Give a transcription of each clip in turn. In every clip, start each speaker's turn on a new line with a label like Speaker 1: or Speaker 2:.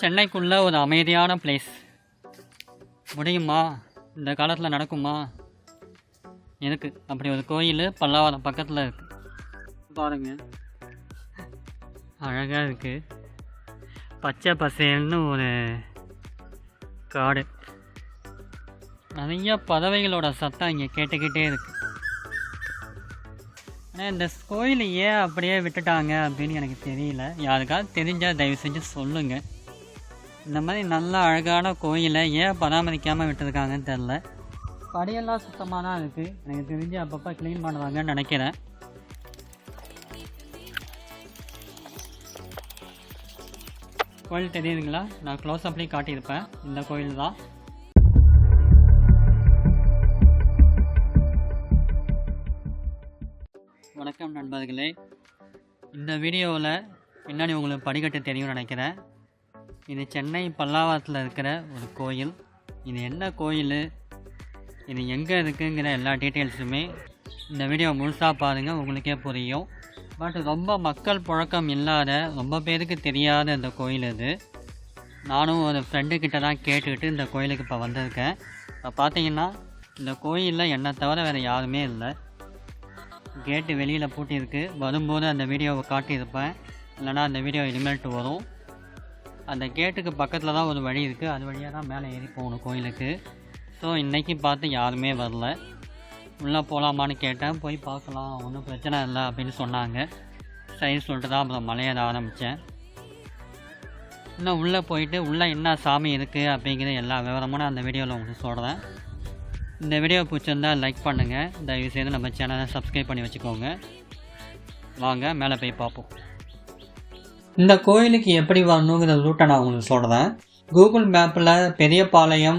Speaker 1: சென்னைக்குள்ளே ஒரு அமைதியான பிளேஸ் முடியுமா? இந்த காலத்தில் நடக்குமா? இருக்குது அப்படி ஒரு கோயில் பல்லாவரம் பக்கத்தில் இருக்கு. பாருங்க. அழகாக இருக்கு. பச்சை பசேல்னு ஒரு காடு. நிறைய பறவைகளோட சத்தம் இங்கே கேட்டுக்கிட்டே இருக்கு. ஆனால் இந்த கோயில் ஏன் அப்படியே விட்டுட்டாங்க அப்படின்னு எனக்கு தெரியல. யாருக்காவது தெரிஞ்சால் தயவு செஞ்சு சொல்லுங்கள் இந்த மாதிரி நல்ல அழகான கோயிலை ஏன் பராமரிக்காமல் விட்டுருக்காங்கன்னு தெரில படையெல்லாம் சுத்தமாக தான் இருக்குது எனக்கு தெரிஞ்சு அப்பப்போ க்ளீன் பண்ணுவாங்கன்னு நினைக்கிறேன். கோயில் தெரியுதுங்களா? நான் க்ளோஸ் அப்லேயும் காட்டியிருப்பேன். இந்த கோயில் தான். வணக்கம் நண்பர்களே. இந்த வீடியோவில் பின்னாடி உங்களுக்கு படிக்கட்டு தெரியும்னு நினைக்கிறேன். இது சென்னை பல்லாவரத்தில் இருக்கிற ஒரு கோயில். இது என்ன கோயில்? இது எங்கே இருக்குங்கிற எல்லா டீட்டெயில்ஸுமே இந்த வீடியோ முழுசாக பாருங்கள் உங்களுக்கே புரியும். பட் ரொம்ப மக்கள் புழக்கம் இல்லாத ரொம்ப பேருக்கு தெரியாத இந்த கோயில் இது. நானும் ஒரு ஃப்ரெண்டுக்கிட்ட தான் கேட்டுக்கிட்டு இந்த கோயிலுக்கு இப்போ வந்திருக்கேன். இப்போ பார்த்தீங்கன்னா இந்த கோயிலில் என்னை தவிர வேறு யாருமே இல்லை. கேட்டு வெளியில் பூட்டியிருக்கு. வரும்போது அந்த வீடியோவை காட்டியிருப்பேன். இல்லைனா அந்த வீடியோ இனிமேல்ட்டு வரும். அந்த கேட்டுக்கு பக்கத்தில் தான் ஒரு வழி இருக்குது அது வழியாக தான் மேலே ஏறி போகணும் கோயிலுக்கு. ஸோ இன்றைக்கி பார்த்து யாருமே வரல. உள்ளே போகலாமான்னு கேட்டேன். போய் பார்க்கலாம். ஒன்றும் பிரச்சனை இல்லை அப்படின்னு சொன்னாங்க. சரி சொல்லிட்டு தான் அப்புறம் மலையேற ஆரம்பித்தேன் இன்னும் உள்ளே போயிட்டு உள்ளே என்ன சாமி இருக்குது அப்படிங்கிற எல்லா விவரமும் நான் அந்த வீடியோவில் உங்களுக்கு சொல்கிறேன் இந்த வீடியோ பிடிச்சிருந்தா லைக் பண்ணுங்கள் தயவுசெய்து நம்ம சேனலை சப்ஸ்கிரைப் பண்ணி வச்சுக்கோங்க. வாங்க மேலே போய் பார்ப்போம். இந்த கோயிலுக்கு எப்படி வரணுங்கிற ரூட்டை நான் உங்களுக்கு சொல்கிறேன் கூகுள் மேப்பில் பெரியபாளையம்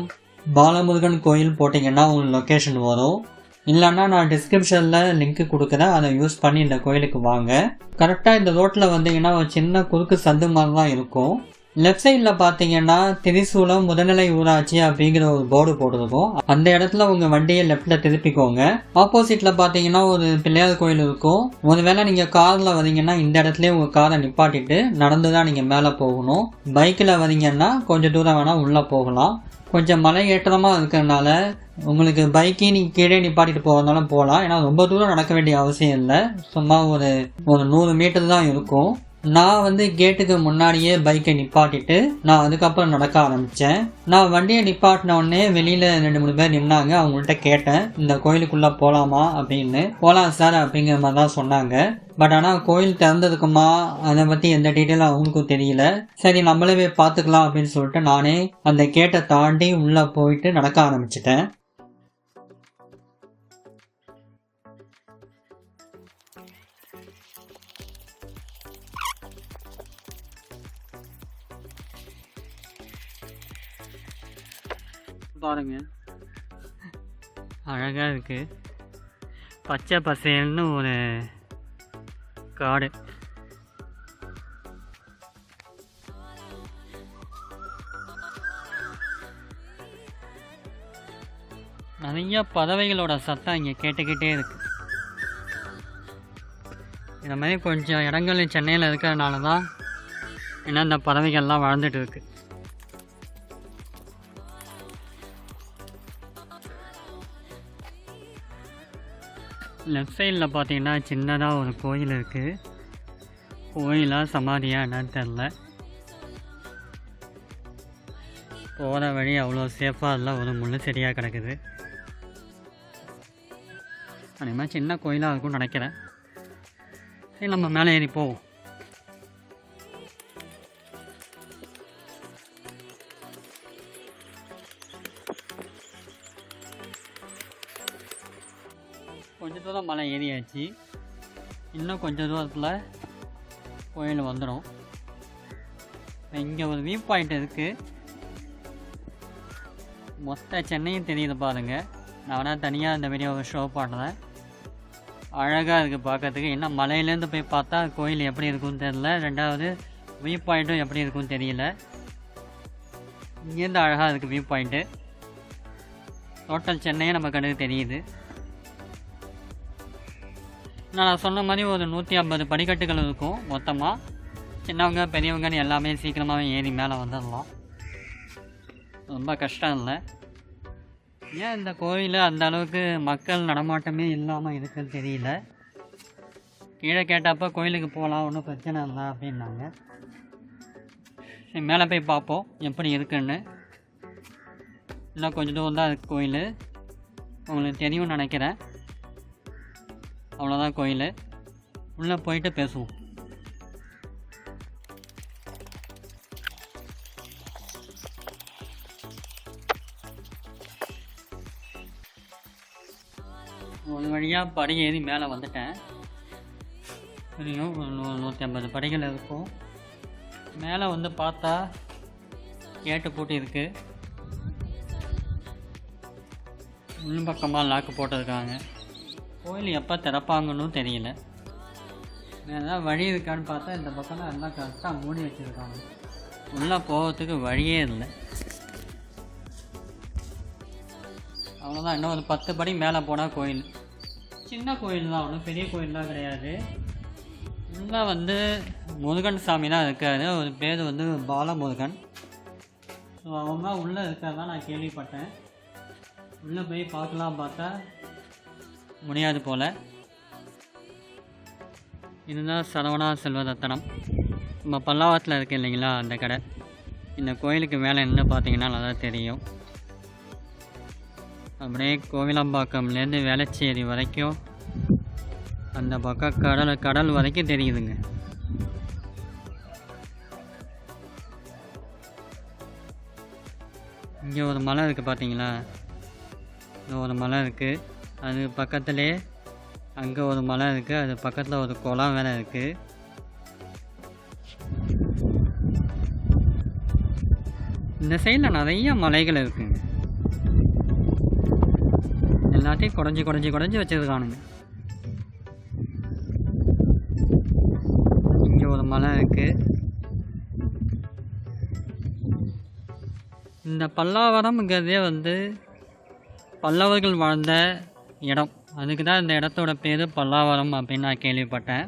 Speaker 1: பாலமுருகன் கோயில் போட்டிங்கன்னா உங்களுக்கு லொக்கேஷன் வரும். இல்லைன்னா நான் டிஸ்கிரிப்ஷனில் லிங்க் கொடுக்குறேன். அதை யூஸ் பண்ணி இந்த கோயிலுக்கு வாங்க. கரெக்டாக இந்த ரோட்டில் வந்தீங்கன்னா ஒரு சின்ன குறுக்கு சந்து மாதிரி தான் இருக்கும். லெஃப்ட் சைடில் பார்த்தீங்கன்னா திரிசூலம் முதல்நிலை ஊராட்சி அப்படிங்கிற ஒரு போர்டு போட்டிருக்கும். அந்த இடத்துல உங்கள் வண்டியை லெஃப்டில் திருப்பிக்கோங்க. ஆப்போசிட்டில் பார்த்தீங்கன்னா ஒரு பிள்ளையார் கோயில் இருக்கும். ஒருவேளை நீங்கள் காரில் வரீங்கன்னா இந்த இடத்துலயே உங்கள் காரை நிப்பாட்டிட்டு நடந்து தான் நீங்கள் மேலே போகணும். பைக்கில் வரீங்கன்னா கொஞ்சம் தூரம் வேணால் உள்ளே போகலாம். கொஞ்சம் மலை ஏற்றமாக இருக்கிறதுனால உங்களுக்கு பைக்கே நீங்கள் கீழே நிப்பாட்டிட்டு போகிறதுனாலும் போகலாம். ஏன்னா ரொம்ப தூரம் நடக்க வேண்டிய அவசியம் இல்லை. சும்மா ஒரு ஒரு நூறு மீட்டர் தான் இருக்கும். நான் வந்து கேட்டுக்கு முன்னாடியே பைக்கை நிப்பாட்டிட்டு நான் அதுக்கப்புறம் நடக்க ஆரம்பித்தேன் நான் வண்டியை நிப்பாட்டின உடனே வெளியில் ரெண்டு மூணு பேர் நின்னாங்க. அவங்கள்ட்ட கேட்டேன் இந்த கோயிலுக்குள்ளே போகலாமா அப்படின்னு. போகலாம் சார் அப்படிங்கிற மாதிரி தான் சொன்னாங்க. பட் ஆனால் கோயில் திறந்ததுக்குமா அதை பற்றி எந்த டீட்டெயிலும் அவங்களுக்கும் தெரியல. சரி நம்மளே போய் பார்த்துக்கலாம் அப்படின்னு சொல்லிட்டு நானே அந்த கேட்டை தாண்டி உள்ளே போயிட்டு நடக்க ஆரம்பிச்சிட்டேன். பாருங்க. அழகாக இருக்கு. பச்சை பசேல்னு ஒரு காடு. நிறைய பறவைகளோட சத்தம் இங்கே கேட்டுக்கிட்டே இருக்கு. இந்த மாதிரி கொஞ்சம் இடங்கள் சென்னையில் இருக்கிறதுனால தான் ஏன்னா இந்த பறவைகள்லாம் வளர்ந்துட்டு இருக்கு. லெஃப்ட் சைடில் பார்த்தீங்கன்னா சின்னதாக ஒரு கோயில் இருக்குது கோயிலாக சமாதியாக என்னன்னு தெரில போகிற வழி அவ்வளோ சேஃபாக இல்லை ஒரு முள்ளு சரியாக கிடக்குது. அதே மாதிரி சின்ன கோயிலாக இருக்கும்னு நினைக்கிறேன். சரி நம்ம மேலே ஏறி போவோம். எல்லாம் ஏறியாச்சு. இன்னும் கொஞ்சம் தூரத்தில் கோயில் வந்துடும் இங்கே ஒரு வியூ பாயிண்ட் இருக்குது மொத்த சென்னையும் தெரியுது பாருங்கள் நான் வேணால் தனியாக இந்த வீடியோவை ஷோ பண்ணுறேன் அழகாக இருக்குது பார்க்கறதுக்கு என்ன மலையிலேருந்து போய் பார்த்தா கோயில் எப்படி இருக்குன்னு தெரியல. ரெண்டாவது வியூ பாயிண்ட்டும் எப்படி இருக்கும்னு தெரியல. இங்கேருந்து அழகாக இருக்குது வியூ பாயிண்ட்டு டோட்டல் சென்னையே நம்ம கண்ணுக்கு தெரியுது. நான் சொன்ன மாதிரி ஒரு நூற்றி ஐம்பது படிக்கட்டுகள் இருக்கும் மொத்தமாக சின்னவங்க பெரியவங்கன்னு எல்லாமே சீக்கிரமாகவே ஏறி மேலே வந்துடலாம் ரொம்ப கஷ்டம் இல்லை. ஏன் இந்த கோயில் அந்த அளவுக்கு மக்கள் நடமாட்டமே இல்லாமல் இருக்குன்னு தெரியல. கீழே கேட்டப்போ கோயிலுக்கு போகலாம் ஒன்றும் பிரச்சனை இல்லை அப்படின்னாங்க. சரி மேலே போய் பார்ப்போம் எப்படி இருக்குன்னு. இன்னும் கொஞ்சம் தூரம் தான் இருக்குது கோயில். உங்களுக்கு தெரியும்னு நினைக்கிறேன். அவ்வளோதான் கோயில். உள்ளே போயிட்டு பேசுவோம். ஒரு வழியாக படி ஏறி மேலே வந்துட்டேன். தெரியும் ஒரு நூற்றி ஐம்பது படிகள் இருக்கும். மேலே வந்து பார்த்தா கேட்டு போட்டு இருக்கு. உள் பக்கமாக லாக்கு போட்டிருக்காங்க. கோயில் எப்போ திறப்பாங்கன்னு தெரியல. வேறு ஏதாவது வழி இருக்கான்னு பார்த்தா இந்த பக்கம்லாம் எல்லாம் கரெக்டாக மூடி வச்சுருக்காங்க. உள்ளே போகிறதுக்கு வழியே இல்லை. அவ்வளோதான் இன்னும் ஒரு பத்து படி மேலே போனால் கோயில். சின்ன கோயில் தான். ஒன்றும் பெரிய கோயில்லாம் கிடையாது. உள்ளே வந்து முருகன் சாமி தான் இருக்காரு. ஒரு பேர் வந்து பாலமுருகன். ஸோ அவங்க உள்ளே இருக்கிறதா நான் கேள்விப்பட்டேன். உள்ளே போய் பார்க்கலாம் பார்த்தா முடியாது போல். இதுதான் சரவணா செல்வரத்தனம் நம்ம பல்லாவரத்தில் இருக்கு இல்லைங்களா அந்த கடை. இந்த கோயிலுக்கு மேலே என்ன பார்த்தீங்கன்னா நல்லா தெரியும். அப்படியே கோவிலம்பாக்கம்லேருந்து வேளச்சேரி வரைக்கும் அந்த பக்கம் கடல் கடல் வரைக்கும் தெரியுதுங்க. இங்கே ஒரு மலை இருக்குது பார்த்தீங்களா? இங்கே ஒரு மலை இருக்குது அது பக்கத்துலேயே அங்கே ஒரு மலை இருக்குது அது பக்கத்தில் ஒரு குளம் வேறு இருக்குது இந்த சைடில் நிறைய மலைகள் இருக்குங்க எல்லாத்தையும் குடஞ்சி குடஞ்சி குடஞ்சி வச்சிருக்கானுங்க. இங்கே ஒரு மலை இருக்குது இந்த பல்லாவரம்ங்கிறதே வந்து பல்லவர்கள் வாழ்ந்த இடம். அதுக்கு தான் இந்த இடத்தோட பேர் பல்லாவரம் அப்படின்னு நான் கேள்விப்பட்டேன்.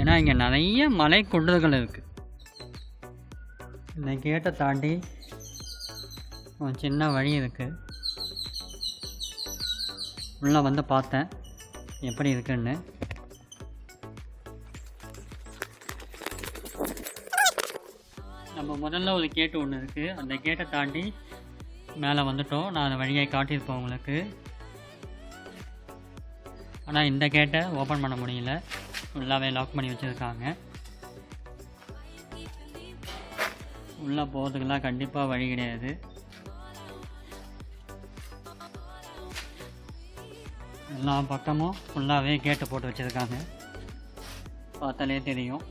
Speaker 1: ஏன்னா இங்கே நிறைய மலை குன்றுகள் இருக்குது இந்த கேட்டை தாண்டி ஒரு சின்ன வழி இருக்குது உள்ளே வந்து பார்த்தேன். எப்படி இருக்குன்னு. நம்ம முதல்ல ஒரு கேட்டு ஒன்று இருக்குது அந்த கேட்டை தாண்டி மேலே வந்துட்டோம். நான் அந்த வழியை காட்டியிருப்பேன் உங்களுக்கு. ஆனால் இந்த கேட்டை ஓப்பன் பண்ண முடியல. ஃபுல்லாகவே லாக் பண்ணி வச்சுருக்காங்க. உள்ளே போகிறதுக்கெல்லாம் கண்டிப்பாக வழி கிடையாது. எல்லா பக்கமும் ஃபுல்லாகவே கேட்டு போட்டு வச்சுருக்காங்க. பார்த்தாலே தெரியும்.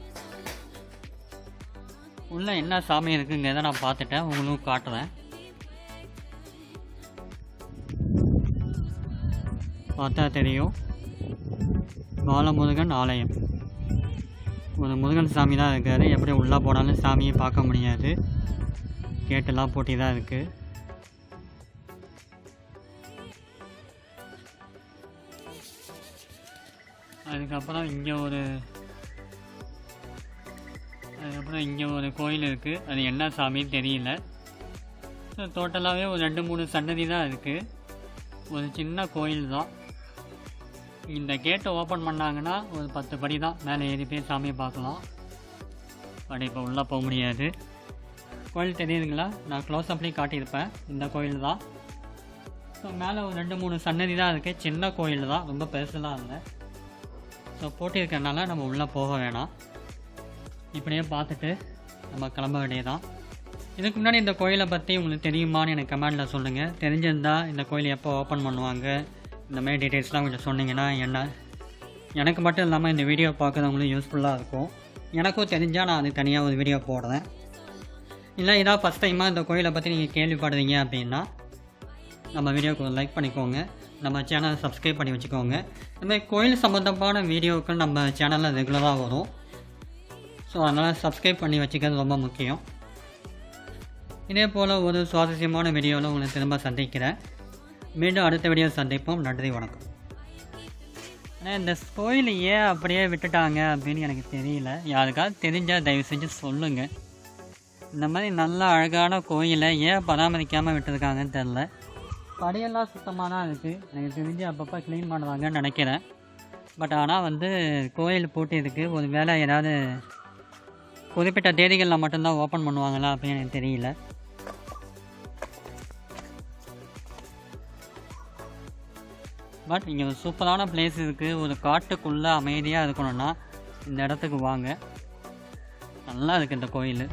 Speaker 1: உள்ளே என்ன சாமி இருக்குங்கிறத நான் பார்த்துட்டேன். உங்களும் காட்டுறேன். பார்த்தா தெரியும். பாலமுருகன் ஆலயம். ஒரு முருகன் சாமி தான் இருக்கார். எப்படி உள்ளே போனாலும் சாமியை பார்க்க முடியாது. கேட்டெல்லாம் போட்டி தான் இருக்குது அதுக்கப்புறம் இங்கே ஒரு அதுக்கப்புறம் இங்கே ஒரு கோயில் இருக்குது அது என்ன சாமின்னு தெரியல. டோட்டலாகவே ஒரு ரெண்டு மூணு சன்னதி தான் இருக்குது ஒரு சின்ன கோயில் தான் இந்த கேட்டை ஓப்பன் பண்ணாங்கன்னா ஒரு பத்து படி தான். மேலே ஏறி போய் சாமியை பார்க்கலாம். பட் இப்போ உள்ளே போக முடியாது. கோயில் தெரியுதுங்களா? நான் க்ளோஸ் அப்லேயும் காட்டியிருப்பேன். இந்த கோயில் தான். ஸோ மேலே ஒரு ரெண்டு மூணு சன்னதி தான் இருக்குது சின்ன கோயில் தான். ரொம்ப பெருசுலாம் இல்லை. ஸோ போட்டியிருக்கறனால நம்ம உள்ளே போக வேணாம். இப்படியே பார்த்துட்டு நம்ம கிளம்ப வேண்டியதான் இதுக்கு முன்னாடி இந்த கோயிலை பற்றி உங்களுக்கு தெரியுமான்னு எனக்கு கமெண்டில் சொல்லுங்கள் தெரிஞ்சிருந்தால் இந்த கோயில் எப்போ ஓப்பன் பண்ணுவாங்க? இந்த மாதிரி டீட்டெயில்ஸ்லாம் கொஞ்சம் சொன்னீங்கன்னா என்ன எனக்கு மட்டும் இல்லாமல் இந்த வீடியோ பார்க்குறவங்களும் யூஸ்ஃபுல்லாக இருக்கும். எனக்கும் தெரிஞ்சால் நான் அது தனியாக ஒரு வீடியோ போடுறேன். இல்லை இதான் ஃபஸ்ட் டைமாக இந்த கோயிலை பற்றி நீங்கள் கேள்விப்படுறீங்க அப்படின்னா நம்ம வீடியோக்கு ஒரு லைக் பண்ணிக்கோங்க. நம்ம சேனலை சப்ஸ்கிரைப் பண்ணி வச்சுக்கோங்க. இந்த மாதிரி கோயில் சம்மந்தமான வீடியோக்கள் நம்ம சேனலில் ரெகுலராக வரும். ஸோ அதனால் சப்ஸ்கிரைப் பண்ணி வச்சுக்கிறது ரொம்ப முக்கியம். இதே போல் ஒரு சுவாரஸ்யமான வீடியோவில் உங்களை திரும்ப சந்திக்கிறேன். மீண்டும் அடுத்த வீடியோ சந்திப்போம். நன்றி வணக்கம். ஆனால் இந்த கோயில் ஏன் அப்படியே விட்டுட்டாங்க அப்படின்னு எனக்கு தெரியல. யாருக்காவது தெரிஞ்சால் தயவு செஞ்சு சொல்லுங்கள் இந்த மாதிரி நல்ல அழகான கோயிலை ஏன் பராமரிக்காமல் விட்டுருக்காங்கன்னு தெரில படியெல்லாம் சுத்தமாக தான் இருக்குது எனக்கு தெரிஞ்சு அப்பப்போ க்ளீன் பண்ணுவாங்கன்னு நினைக்கிறேன். பட் ஆனால் வந்து கோயில் பூட்டி இருக்குது ஒரு வேளை ஏதாவது குறிப்பிட்ட தேதிகளில் மட்டும்தான் ஓப்பன் பண்ணுவாங்களா அப்படின்னு எனக்கு தெரியல. பட் இங்கே ஒரு சூப்பரான பிளேஸ் இருக்குது ஒரு காட்டுக்குள்ளே அமைதியாக இருக்கணும்னா இந்த இடத்துக்கு வாங்க. நல்லா இருக்குது இந்த கோயில்.